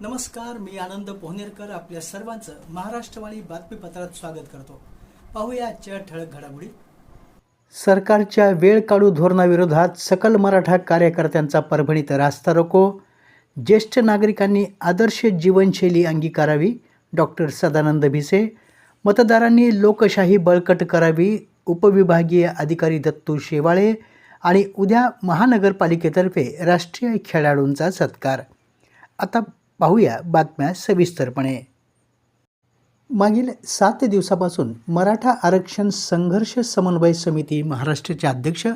नमस्कार मी आनंद पोहनेरकर आपल्या सर्वांचं महाराष्ट्रवाणी बातमीपत्रात स्वागत करतो. पाहूया आजच्या ठळक घडामोडी. सरकारच्या वेळ काढू धोरणाविरोधात सकल मराठा कार्यकर्त्यांचा परभणीत रास्ता रोको. ज्येष्ठ नागरिकांनी आदर्श जीवनशैली अंगीकारावी. डॉक्टर सदानंद भिसे मतदारांनी लोकशाही बळकट करावी. उपविभागीय अधिकारी दत्तू शेवाळे आणि उद्या महानगरपालिकेतर्फे राष्ट्रीय खेळाडूंचा सत्कार. आता पाहूया बातम्या सविस्तरपणे. मागील सात दिवसापासून मराठा आरक्षण संघर्ष समन्वय समिती महाराष्ट्राचे अध्यक्ष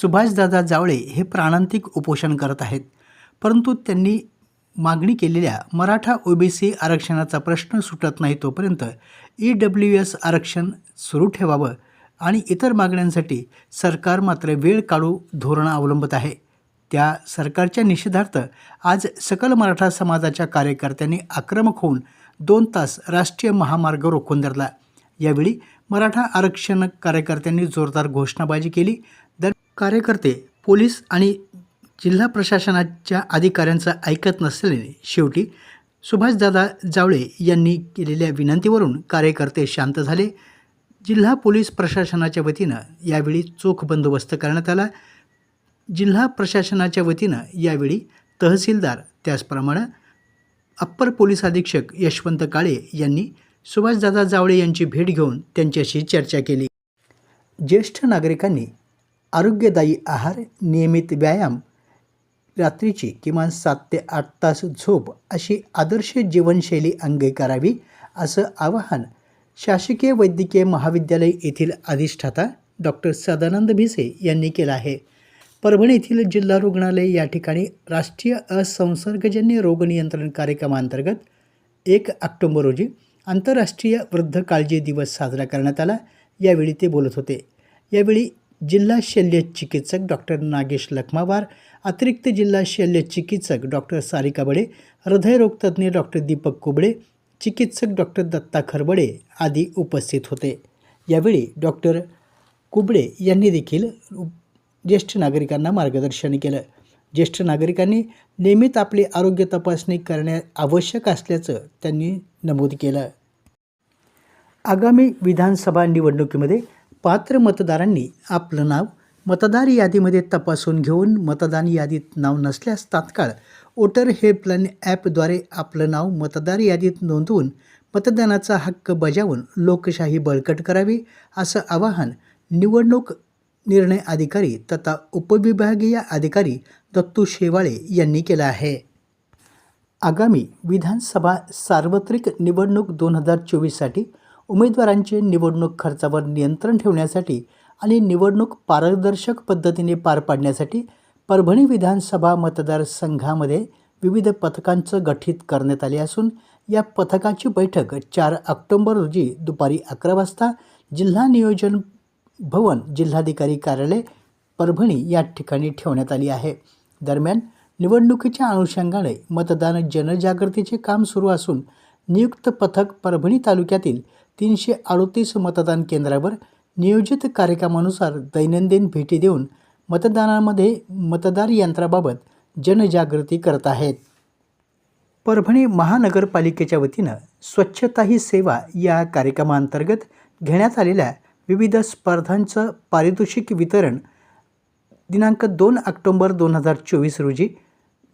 सुभाषदादा जावळे हे प्राणांतिक उपोषण करत आहेत. परंतु त्यांनी मागणी केलेल्या मराठा ओबीसी आरक्षणाचा प्रश्न सुटत नाही तोपर्यंत ई डब्ल्यू एस आरक्षण सुरू ठेवावं आणि इतर मागण्यांसाठी सरकार मात्र वेळ काढू धोरण अवलंबत आहे. त्या सरकारच्या निषेधार्थ आज सकल मराठा समाजाच्या कार्यकर्त्यांनी आक्रमक होऊन दोन तास राष्ट्रीय महामार्ग रोखून धरला. यावेळी मराठा आरक्षण कार्यकर्त्यांनी जोरदार घोषणाबाजी केली. दर कार्यकर्ते पोलीस आणि जिल्हा प्रशासनाच्या अधिकाऱ्यांचं ऐकत नसल्याने शेवटी सुभाषदादा जावळे यांनी केलेल्या विनंतीवरून कार्यकर्ते शांत झाले. जिल्हा पोलीस प्रशासनाच्या वतीनं यावेळी चोख बंदोबस्त करण्यात आला. जिल्हा प्रशासनाच्या वतीनं यावेळी तहसीलदार त्याचप्रमाणे अप्पर पोलीस अधीक्षक यशवंत काळे यांनी सुभाषदादा जावळे यांची भेट घेऊन त्यांच्याशी चर्चा केली. ज्येष्ठ नागरिकांनी आरोग्यदायी आहार नियमित व्यायाम रात्रीची किमान सात ते आठ तास झोप अशी आदर्श जीवनशैली अंगीकारावी असं आवाहन शासकीय वैद्यकीय महाविद्यालय येथील अधिष्ठाता डॉक्टर सदानंद भिसे यांनी केलं आहे. परभणी येथील जिल्हा रुग्णालय या ठिकाणी राष्ट्रीय असंसर्गजन्य रोग नियंत्रण कार्यक्रमांतर्गत एक ऑक्टोंबर रोजी आंतरराष्ट्रीय वृद्ध काळजी दिवस साजरा करण्यात आला. यावेळी ते बोलत होते. यावेळी जिल्हा शल्य चिकित्सक डॉक्टर नागेश लखमावार अतिरिक्त जिल्हा शल्य चिकित्सक डॉक्टर सारिका बडे हृदयरोगतज्ञ डॉक्टर दीपक कुबडे चिकित्सक डॉक्टर दत्ता खरबडे आदी उपस्थित होते. यावेळी डॉक्टर कुबडे यांनी देखील ज्येष्ठ नागरिकांना मार्गदर्शन केलं. ज्येष्ठ नागरिकांनी नियमित आपली आरोग्य तपासणी करणे आवश्यक असल्याचं त्यांनी नमूद केलं. आगामी विधानसभा निवडणुकीमध्ये पात्र मतदारांनी आपलं नाव मतदार यादीमध्ये तपासून घेऊन मतदान यादीत नाव नसल्यास तात्काळ वोटर हेल्पलाईन ॲपद्वारे आपलं नाव मतदार यादीत नोंदवून मतदानाचा हक्क बजावून लोकशाही बळकट करावी असं आवाहन निवडणूक निर्णय अधिकारी तथा उपविभागीय अधिकारी दत्तू शेवाळे यांनी केला आहे. आगामी विधानसभा सार्वत्रिक निवडणूक दोन हजार चोवीससाठी उमेदवारांचे निवडणूक खर्चावर नियंत्रण ठेवण्यासाठी आणि निवडणूक पारदर्शक पद्धतीने पार पाडण्यासाठी परभणी विधानसभा मतदारसंघामध्ये विविध पथकांचं गठीत करण्यात आले असून या पथकाची बैठक चार ऑक्टोंबर रोजी दुपारी अकरा वाजता जिल्हा नियोजन भवन जिल्हाधिकारी कार्यालय परभणी या ठिकाणी ठेवण्यात आली आहे. दरम्यान निवडणुकीच्या अनुषंगाने मतदान जनजागृतीचे काम सुरू असून नियुक्त पथक परभणी तालुक्यातील तीनशे अडोतीस मतदान केंद्रावर नियोजित कार्यक्रमानुसार दैनंदिन भेटी देऊन मतदानामध्ये मतदार यंत्राबाबत जनजागृती करत आहेत. परभणी महानगरपालिकेच्या वतीनं स्वच्छता ही सेवा या कार्यक्रमाअंतर्गत घेण्यात आलेल्या विविध स्पर्धांचं पारितोषिक वितरण दिनांक दोन ऑक्टोंबर दोन हजार चोवीस रोजी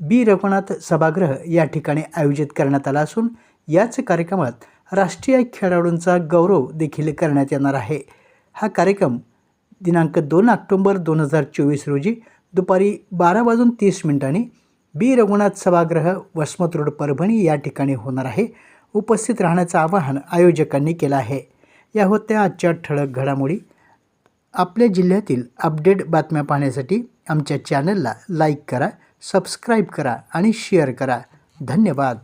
बी. रघुनाथ सभागृह या ठिकाणी आयोजित करण्यात आला असून याच कार्यक्रमात राष्ट्रीय खेळाडूंचा गौरव देखील करण्यात येणार आहे. हा कार्यक्रम दिनांक दोन ऑक्टोंबर दोन हजार चोवीस रोजी दुपारी बारा वाजून तीस मिनिटांनी बी. रघुनाथ सभागृह वसमत रोड परभणी या ठिकाणी होणार आहे. उपस्थित राहण्याचं आवाहन आयोजकांनी केलं आहे. या होत्या आजच्या ठळक घडामोडी. आपल्या जिल्ह्यातील अपडेट बातम्या पाहण्यासाठी आमच्या चॅनलला लाईक करा सबस्क्राईब करा आणि शेअर करा. धन्यवाद.